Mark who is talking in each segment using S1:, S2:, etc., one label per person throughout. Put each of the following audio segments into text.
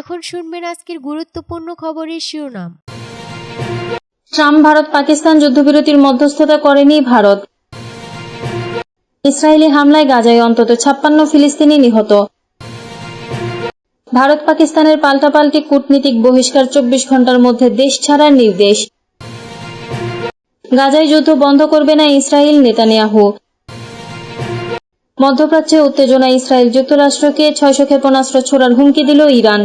S1: এখন শুনবেন আজকের গুরুত্বপূর্ণ খবরের শিরোনাম ট্রাম্প ভারত পাকিস্তান যুদ্ধবিরতির মধ্যস্থতা করেনি ভারত ইসরায়েলি হামলায় গাজায় অন্তত ছাপ্পান্ন ফিলিস্তিনি নিহত ভারত পাকিস্তানের পাল্টাপাল্টি কূটনীতিক বহিষ্কার চব্বিশ ঘন্টার মধ্যে দেশ ছাড়ার নির্দেশ গাজায় যুদ্ধ বন্ধ করবে না ইসরায়েল নেতানিয়াহু মধ্যপ্রাচ্যে উত্তেজনা ইসরায়েল যুক্তরাষ্ট্রকে ছয়শ ক্ষেপণাস্ত্র ছোড়ার হুমকি দিল ইরান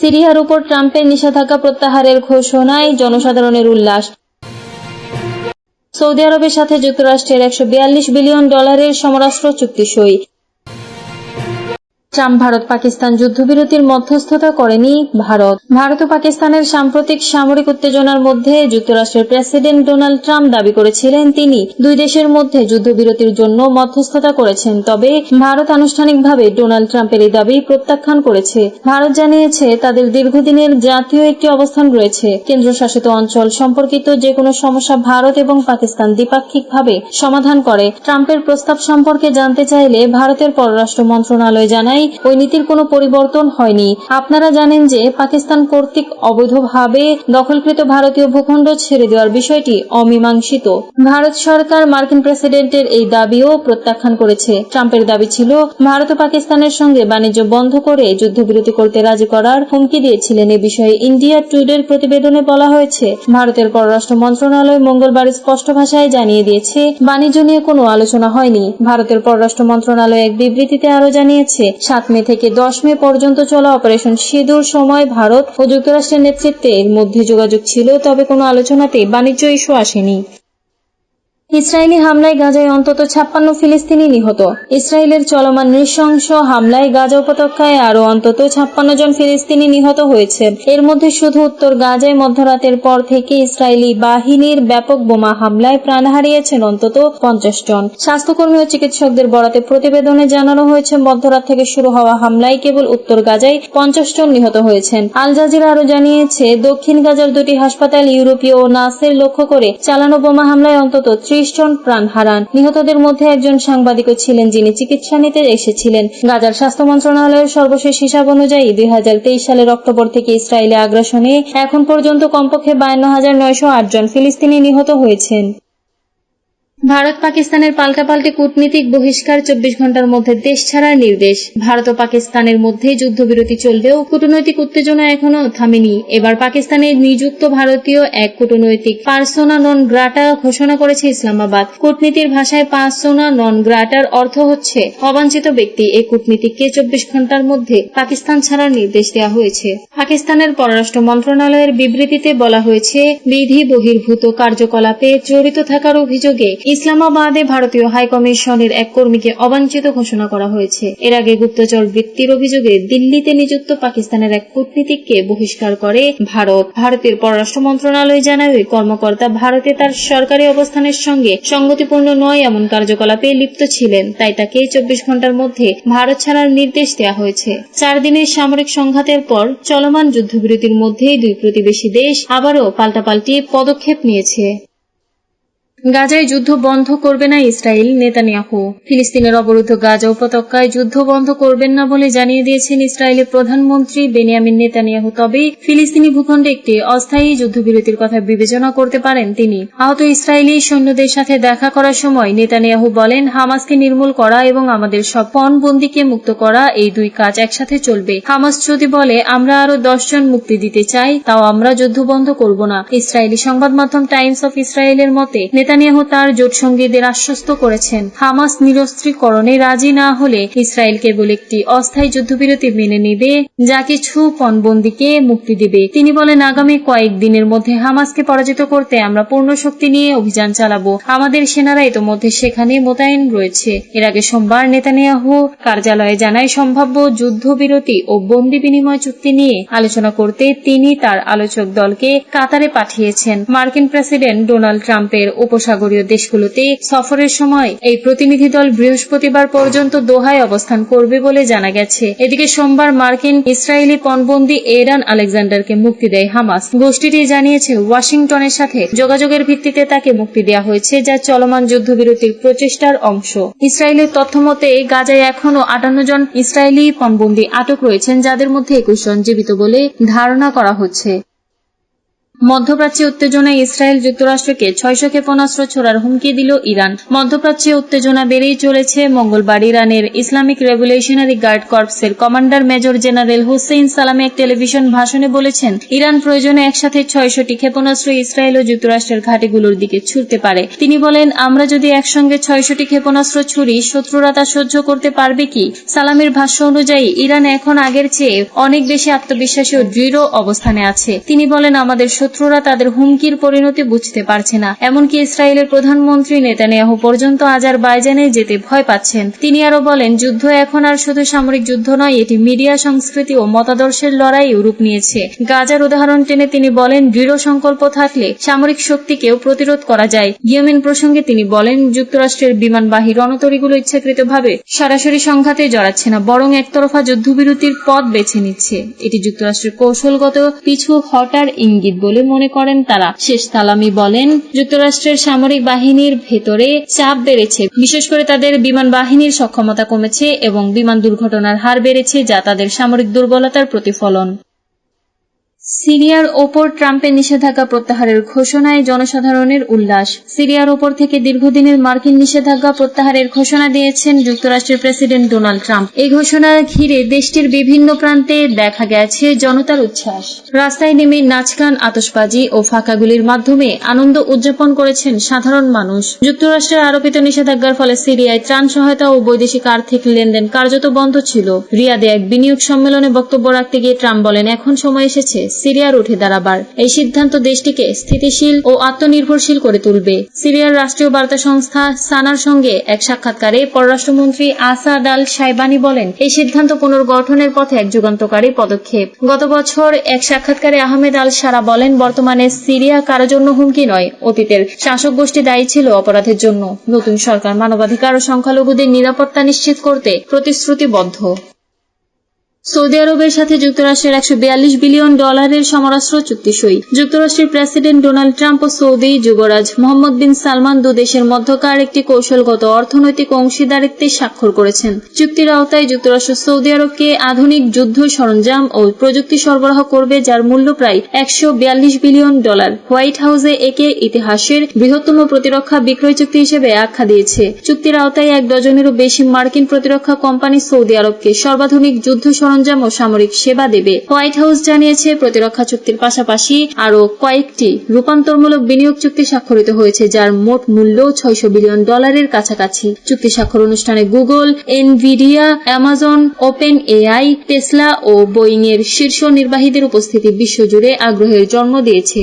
S1: সিরিয়ার উপর ট্রাম্পের নিষেধাজ্ঞা প্রত্যাহারের ঘোষণায় জনসাধারণের উল্লাস সৌদি আরবের সাথে যুক্তরাষ্ট্রের একশো বিলিয়ন ডলারের সমরাষ্ট্র চুক্তি সই ট্রাম্প ভারত পাকিস্তান যুদ্ধবিরতির মধ্যস্থতা করেনি ভারত ভারত ও পাকিস্তানের সাম্প্রতিক সামরিক উত্তেজনার মধ্যে যুক্তরাষ্ট্রের প্রেসিডেন্ট ডোনাল্ড ট্রাম্প দাবি করেছিলেন তিনি দুই দেশের মধ্যে যুদ্ধবিরতির জন্য মধ্যস্থতা করেছেন তবে ভারত আনুষ্ঠানিকভাবে ডোনাল্ড ট্রাম্পের এই দাবি প্রত্যাখ্যান করেছে ভারত জানিয়েছে তাদের দীর্ঘদিনের জাতীয় একটি অবস্থান রয়েছে কেন্দ্রশাসিত অঞ্চল সম্পর্কিত যে কোনো সমস্যা ভারত এবং পাকিস্তান দ্বিপাক্ষিকভাবে সমাধান করে ট্রাম্পের প্রস্তাব সম্পর্কে জানতে চাইলে ভারতের পররাষ্ট্র মন্ত্রণালয় জানায় ওই নীতির কোনো পরিবর্তন হয়নি আপনারা জানেন যে পাকিস্তান কর্তৃক অবৈধভাবে দখলকৃত ভারতীয় ভূখণ্ড ছেড়ে দেওয়ার বিষয়টি অমীমাংসিত ভারত সরকার মার্কিন প্রেসিডেন্টের এই দাবিও প্রত্যাখ্যান করেছে ট্রাম্পের দাবি ছিল ভারত ও পাকিস্তানের সঙ্গে বাণিজ্য বন্ধ করে যুদ্ধবিরতি করতে রাজি করার হুমকি দিয়েছিলেন এ বিষয়ে ইন্ডিয়া টুডের প্রতিবেদনে বলা হয়েছে ভারতের পররাষ্ট্র মন্ত্রণালয় মঙ্গলবার স্পষ্ট ভাষায় জানিয়ে দিয়েছে বাণিজ্য নিয়ে কোনো আলোচনা হয়নি ভারতের পররাষ্ট্র মন্ত্রণালয় এক বিবৃতিতে আরো জানিয়েছে সাত মে থেকে দশ মে পর্যন্ত চলা অপারেশন সিঁদুর সময় ভারত ও যুক্তরাষ্ট্রের নেতৃত্বের মধ্যে যোগাযোগ ছিল তবে কোনো আলোচনাতে বাণিজ্য ইস্যু আসেনি ইসরায়েলি হামলায় গাজায় অন্তত ছাপ্পান্ন ফিলিস্তিনি নিহত ইসরায়েলের চলমান নৃশংস হামলায় গাজা উপত্যকায় আরও অন্তত ছাপ্পান্ন জন ফিলিস্তিনি নিহত হয়েছে এর মধ্যে শুধু উত্তর গাজায় মধ্যরাতের পর থেকে ইসরায়েলি বাহিনীর ব্যাপক বোমা হামলায় প্রাণ হারিয়েছেন অন্তত পঞ্চাশ জন স্বাস্থ্যকর্মী ও চিকিৎসকদের বরাতে প্রতিবেদনে জানানো হয়েছে মধ্যরাত থেকে শুরু হওয়া হামলায় কেবল উত্তর গাজায় পঞ্চাশ জন নিহত হয়েছেন আল জাজিরা আরও জানিয়েছে দক্ষিণ গাজার দুটি হাসপাতাল ইউরোপীয় ও নাসের লক্ষ্য করে চালানো বোমা হামলায় অন্তত ত্রিশ তেইশ জন প্রাণ হারান নিহতদের মধ্যে একজন সাংবাদিকও ছিলেন যিনি চিকিৎসা নিতে এসেছিলেন গাজার স্বাস্থ্য মন্ত্রণালয়ের সর্বশেষ হিসাব অনুযায়ী দুই সালের অক্টোবর থেকে ইসরায়েলে আগ্রাসনে এখন পর্যন্ত কমপক্ষে বায়ান্ন হাজার নয়শো জন ফিলিস্তিনি নিহত হয়েছেন ভারত পাকিস্তানের পাল্টাপাল্টি কূটনীতিক বহিষ্কার চব্বিশ ঘন্টার মধ্যে দেশ ছাড়ার নির্দেশ ভারত ও পাকিস্তানের মধ্যে যুদ্ধবিরতি চলবেও কূটনৈতিক উত্তেজনা এখনও থামেনি এবার পাকিস্তানের নিযুক্ত ভারতীয় এক কূটনৈতিক পার্সোনা নন গ্রাটা ঘোষণা করেছে ইসলামাবাদ কূটনীতির ভাষায় পার্সোনা নন গ্রাটার অর্থ হচ্ছে অবাঞ্ছিত ব্যক্তি এই কূটনীতিককে চব্বিশ ঘন্টার মধ্যে পাকিস্তান ছাড়ার নির্দেশ দেওয়া হয়েছে পাকিস্তানের পররাষ্ট্র মন্ত্রণালয়ের বিবৃতিতে বলা হয়েছে বিধি বহির্ভূত কার্যকলাপে জড়িত থাকার অভিযোগে ইসলামাবাদে ভারতীয় হাইকমিশনের এক কর্মীকে অবাঞ্ছিত ঘোষণা করা হয়েছে এর আগে গুপ্তচর বৃত্তির অভিযোগে দিল্লিতে নিযুক্ত পাকিস্তানের এক কূটনীতিককে বহিষ্কার করে ভারত ভারতের পররাষ্ট্র মন্ত্রণালয় জানায় ওই কর্মকর্তা ভারতে তার সরকারি অবস্থানের সঙ্গে সংগতিপূর্ণ নয় এমন কার্যকলাপে লিপ্ত ছিলেন তাই তাকে চব্বিশ ঘন্টার মধ্যে ভারত ছাড়ার নির্দেশ দেওয়া হয়েছে চার দিনের সামরিক সংঘাতের পর চলমান যুদ্ধবিরতির মধ্যেই দুই প্রতিবেশী দেশ আবারও পাল্টাপাল্টি পদক্ষেপ নিয়েছে গাজায় যুদ্ধ বন্ধ করবে না ইসরায়েল নেতানিয়াহু ফিলিস্তিনের অবরুদ্ধ গাজা উপত্যকায় যুদ্ধ বন্ধ করবেন না বলে জানিয়ে দিয়েছেন ইসরায়েলের প্রধানমন্ত্রী বেনিয়ামিন নেতানিয়াহু তবে ফিলিস্তিনি ভূখণ্ডে একটি অস্থায়ী যুদ্ধবিরতির কথা বিবেচনা করতে পারেন তিনি আহত ইসরায়েলি সৈন্যদের সাথে দেখা করার সময় নেতানিয়াহু বলেন হামাসকে নির্মূল করা এবং আমাদের সব বন্দীকে মুক্ত করা এই দুই কাজ একসাথে চলবে হামাস যদি বলে আমরা আরো দশজন মুক্তি দিতে চাই তাও আমরা যুদ্ধ বন্ধ করব না ইসরায়েলি সংবাদ মাধ্যম টাইমস অফ ইসরায়েলের মতে নেতানিয়াহু তার জোট সঙ্গীদের আশ্বস্ত করেছেন হামাস নিরস্ত্রীকরণে রাজি না হলে ইসরায়েল কেবল একটি অস্থায়ী যুদ্ধবিরতি মেনে নেবে যা কিছু পণবন্দীকে মুক্তি দেবে তিনি বলেন আগামী কয়েকদিনের মধ্যে হামাসকে পরাজিত করতে আমরা পূর্ণ শক্তি নিয়ে অভিযান চালাব আমাদের সেনারা ইতোমধ্যে সেখানে মোতায়েন রয়েছে এর আগে সোমবার নেতানিয়াহু কার্যালয়ে জানায় সম্ভাব্য যুদ্ধবিরতি ও বন্দি বিনিময় চুক্তি নিয়ে আলোচনা করতে তিনি তার আলোচক দলকে কাতারে পাঠিয়েছেন মার্কিন প্রেসিডেন্ট ডোনাল্ড ট্রাম্পের উপ উপসাগরীয় দেশগুলোতে সফরের সময় এই প্রতিনিধি দল বৃহস্পতিবার পর্যন্ত দোহায় অবস্থান করবে বলে জানা গেছে এদিকে সোমবার মার্কিন ইসরায়েলি পণবন্দি এরান আলেকজান্ডারকে মুক্তি দেয় হামাস গোষ্ঠীটি জানিয়েছে ওয়াশিংটনের সাথে যোগাযোগের ভিত্তিতে তাকে মুক্তি দেওয়া হয়েছে যা চলমান যুদ্ধবিরতির প্রচেষ্টার অংশ ইসরায়েলের তথ্যমতে গাজায় এখনও আটান্ন জন ইসরায়েলি পণবন্দি আটক রয়েছেন যাদের মধ্যে একুশ জন জীবিত বলে ধারণা করা হচ্ছে মধ্যপ্রাচ্যে উত্তেজনায় ইসরায়েল যুক্তরাষ্ট্রকে ছয়শ ক্ষেপণাস্ত্র ছোড়ার হুমকি দিল ইরান মধ্যপ্রাচ্যে উত্তেজনা বেড়েই চলেছে মঙ্গলবার ইরানের ইসলামিক রেগুলেশনারি গার্ড কর্পসের commander major general Hossein Salami এক টেলিভিশন ভাষণে বলেছেন ইরান প্রয়োজনে একসাথে ছয়শটি ক্ষেপণাস্ত্র ইসরায়েল ও যুক্তরাষ্ট্রের ঘাটিগুলোর দিকে ছুটতে পারে তিনি বলেন আমরা যদি একসঙ্গে ছয়শটি ক্ষেপণাস্ত্র ছুড়ি শত্রুরা তা সহ্য করতে পারবে কি সালামের ভাষ্য অনুযায়ী ইরান এখন আগের চেয়ে অনেক বেশি আত্মবিশ্বাসী ও দৃঢ় অবস্থানে আছে তিনি বলেন আমাদের শত্রুরা তাদের হুমকির পরিণতি বুঝতে পারছে না এমনকি ইসরায়েলের প্রধানমন্ত্রী নেতানিয়াহু পর্যন্ত আজার বাইজানে যেতে ভয় পাচ্ছেন তিনি আরো বলেন যুদ্ধ এখন আর শুধু সামরিক যুদ্ধ নয় এটি মিডিয়া সংস্কৃতি ও মতাদর্শের লড়াই রূপ নিয়েছে গাজার উদাহরণ টেনে তিনি বলেন দৃঢ় সংকল্প থাকলে সামরিক শক্তিকেও প্রতিরোধ করা যায় ইয়েমেন প্রসঙ্গে তিনি বলেন যুক্তরাষ্ট্রের বিমানবাহী রণতরীগুলো ইচ্ছাকৃতভাবে সরাসরি সংঘাতে জড়াচ্ছে না বরং একতরফা যুদ্ধবিরতির পথ বেছে নিচ্ছে এটি যুক্তরাষ্ট্রের কৌশলগত পিছু হটার ইঙ্গিত বলে বলে মনে করেন তারা শেষ তালামি বলেন যুক্তরাষ্ট্রের সামরিক বাহিনীর ভেতরে চাপ বেড়েছে বিশেষ করে তাদের বিমান বাহিনীর সক্ষমতা কমেছে এবং বিমান দুর্ঘটনার হার বেড়েছে যা তাদের সামরিক দুর্বলতার প্রতিফলন সিরিয়ার ওপর ট্রাম্পের নিষেধাজ্ঞা প্রত্যাহারের ঘোষণায় জনসাধারণের উল্লাস সিরিয়ার ওপর থেকে দীর্ঘদিনের মার্কিন নিষেধাজ্ঞা প্রত্যাহারের ঘোষণা দিয়েছেন যুক্তরাষ্ট্রের প্রেসিডেন্ট ডোনাল্ড ট্রাম্প এই ঘোষণা ঘিরে দেশটির বিভিন্ন প্রান্তে দেখা গেছে জনতার উচ্ছ্বাস রাস্তায় নেমে নাচগান আতসবাজি ও ফাঁকাগুলির মাধ্যমে আনন্দ উদযাপন করেছেন সাধারণ মানুষ যুক্তরাষ্ট্রের আরোপিত নিষেধাজ্ঞার ফলে সিরিয়ায় ত্রাণ সহায়তা ও বৈদেশিক আর্থিক লেনদেন কার্যত বন্ধ ছিল রিয়াদে এক বিনিয়োগ সম্মেলনে বক্তব্য রাখতে গিয়ে ট্রাম্প বলেন এখন সময় এসেছে সিরিয়ার উঠে দাঁড়াবার এই সিদ্ধান্ত দেশটিকে স্থিতিশীল ও আত্মনির্ভরশীল করে তুলবে সিরিয়ার রাষ্ট্রীয় বার্তা সংস্থা সানার সঙ্গে এক সাক্ষাৎকারে পররাষ্ট্রমন্ত্রী আসাদ আল সাইবানি বলেন এই সিদ্ধান্ত পুনর্গঠনের পথে এক যুগান্তকারী পদক্ষেপ গত বছর এক সাক্ষাৎকারে আহমেদ আল সারা বলেন বর্তমানে সিরিয়া কারো জন্য হুমকি নয় অতীতের শাসক গোষ্ঠী দায়ী ছিল অপরাধের জন্য নতুন সরকার মানবাধিকার ও সংখ্যালঘুদের নিরাপত্তা নিশ্চিত করতে প্রতিশ্রুতিবদ্ধ সৌদি আরবের সাথে যুক্তরাষ্ট্রের একশো বিলিয়ন ডলারের সমরাস্ত্র চুক্তি সই যুক্তরাষ্ট্রের প্রেসিডেন্ট ডোনাল্ড ট্রাম্প ও সৌদি যুবরাজ মোহাম্মদ বিন সালমান দুদেশের মধ্যকার একটি কৌশলগত অর্থনৈতিক অংশীদারিত্বে স্বাক্ষর করেছেন চুক্তির আওতায় যুক্তরাষ্ট্র সৌদি আরবকে আধুনিক যুদ্ধ সরঞ্জাম ও প্রযুক্তি সরবরাহ করবে যার মূল্য প্রায় একশো বিলিয়ন ডলার হোয়াইট হাউসে একে ইতিহাসের বৃহত্তম প্রতিরক্ষা বিক্রয় চুক্তি হিসেবে আখ্যা দিয়েছে চুক্তির আওতায় এক ডজনেরও বেশি মার্কিন প্রতিরক্ষা কোম্পানি সৌদি আরবকে সর্বাধুনিক যুদ্ধ সরঞ্জাম ও সামরিক সেবা দেবে হোয়াইট হাউস জানিয়েছে প্রতিরক্ষা চুক্তির পাশাপাশি আরও কয়েকটি রূপান্তরমূলক বিনিয়োগ চুক্তি স্বাক্ষরিত হয়েছে যার মোট মূল্য ছয়শ বিলিয়ন ডলারের কাছাকাছি চুক্তি স্বাক্ষর অনুষ্ঠানে Google Nvidia Amazon OpenAI Tesla ও বোয়িং এর শীর্ষ নির্বাহীদের উপস্থিতি বিশ্বজুড়ে আগ্রহের জন্ম দিয়েছে